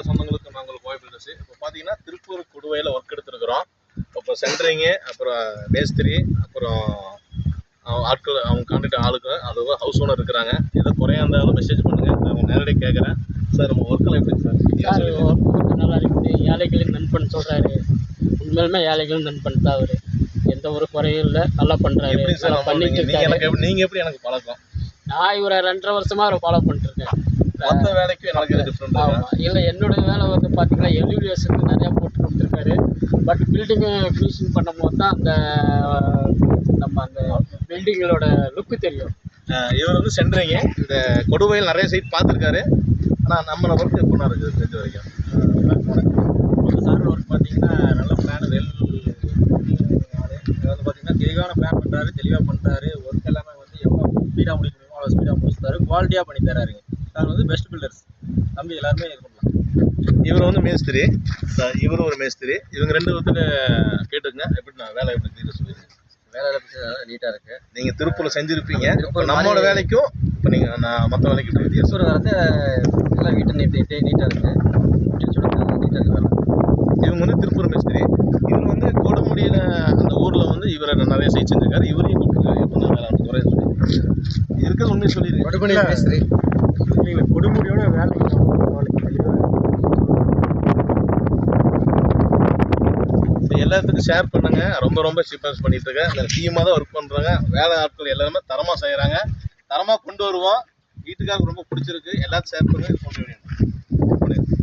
எல்லா சொந்தங்களுக்கும் நாங்கள் கோவை பில்டர்ஸ் இப்போ பார்த்தீங்கன்னா திருப்பூர் குடுவையில் ஒர்க் எடுத்துருக்குறோம். இப்போ சென்ட்ரிங்கு அப்புறம் மேஸ்திரி அப்புறம் ஆட்கள் அவங்க கான்டாக்ட் ஆளுக்கு அது ஹவுஸ் ஓனர் இருக்கிறாங்க. ஏதோ குறையா இருந்தாலும் மெசேஜ் பண்ணுங்கள் நான் அவங்க நேரடியாக கேட்குறேன் சார் நம்ம ஒர்க்கெல்லாம் எப்படி சார்? சார் ஒர்க் நல்லா இருக்குது. ஏழைகளின் நண்பன் சொல்கிறாரு உண்மையிலுமே ஏழைகளின் நண்பன் தான் அவர். எந்த ஒரு குறையும் இல்லை. நல்லா பண்ணுறாரு எப்படி சார் பண்ணிட்டு நீங்கள் எப்படி எனக்கு பழக்கம்? நான் இவரை ரெண்டரை வருஷமாக அவரை ஃபாலோ பண்ணிட்டுருக்கேன் மற்ற வேலைக்கும் எனக்கு டிஃப்ரெண்ட் இல்லை என்னோட வேலை வந்து பார்த்தீங்கன்னா எலிவேஷன் நிறையா போட்டு கொடுத்துருக்காரு. பட் பில்டிங்கு ஃபினிஷிங் பண்ணும்போது தான் அந்த நம்ம அந்த பில்டிங்களோட லுக்கு தெரியும். இவர் வந்து சென்ட்ரிங்க இந்த கொடுவையில் நிறைய சைட் பார்த்துருக்காரு. ஆனால் நம்மளை ஒர்க் எப்போ இருக்குது தெரிஞ்ச வரைக்கும்? சார் ஒர்க் பார்த்தீங்கன்னா நல்ல பிளான் வெல் வந்து பார்த்தீங்கன்னா தெளிவான பிளான் பண்ணுறாரு தெளிவாக பண்ணுறாரு ஒர்க் எல்லாமே வந்து எவ்வளோ ஸ்பீடாக முடிக்க முடியுமோ அவ்வளோ ஸ்பீடாக முடிச்சு தராரு குவாலிட்டியாக பண்ணி தராருங்க சார் வந்து பெஸ்ட் பில்டர்ஸ் தம்பி எல்லாருமே இது பண்ணலாம். இவர் வந்து மேஸ்திரி. சார் இவரும் ஒரு மேஸ்திரி. இவங்க ரெண்டு பேர்த்துக்கு கேட்டுங்க எப்படி நான் வேலை எப்படி தீர்த்து சொல்லிடுங்க வேலை நீட்டாக இருக்குது நீங்கள் திருப்பூரில் செஞ்சுருப்பீங்க. இப்போ நம்மளோட வேலைக்கும் இப்போ நீங்கள் நான் மற்ற வேலைக்கு திருப்பூர் வரது எல்லாம் வீட்டு நீட்டு நீட்டாக இருக்குது நீட்டாக இருக்குது வேலை. இவங்க வந்து திருப்பூர் மேஸ்திரி. இவர் வந்து கொடுமுடியில் அந்த ஊரில் வந்து இவரை நிறைய செஞ்சிருக்காரு இவரையும் கூப்பிட்டுருக்காரு. வேலை குறைய சொல்லி இருக்கிறது உண்மையை சொல்லிடுங்க கொடுமணி கொடுமுடியோட வேலை எல்லாத்துக்கும் ஷேர் பண்ணுங்க. ரொம்ப ரொம்ப சீப்பாக பண்ணிட்டு இருக்கேன் இந்த டீமாக தான் ஒர்க் பண்ணுறாங்க வேலை ஆட்கள் எல்லாருமே தரமாக செய்கிறாங்க தரமாக கொண்டு வருவோம். வீட்டுக்காரருக்கு ரொம்ப பிடிச்சிருக்கு. எல்லாத்தையும் ஷேர் பண்ணி கொண்டு வரணும்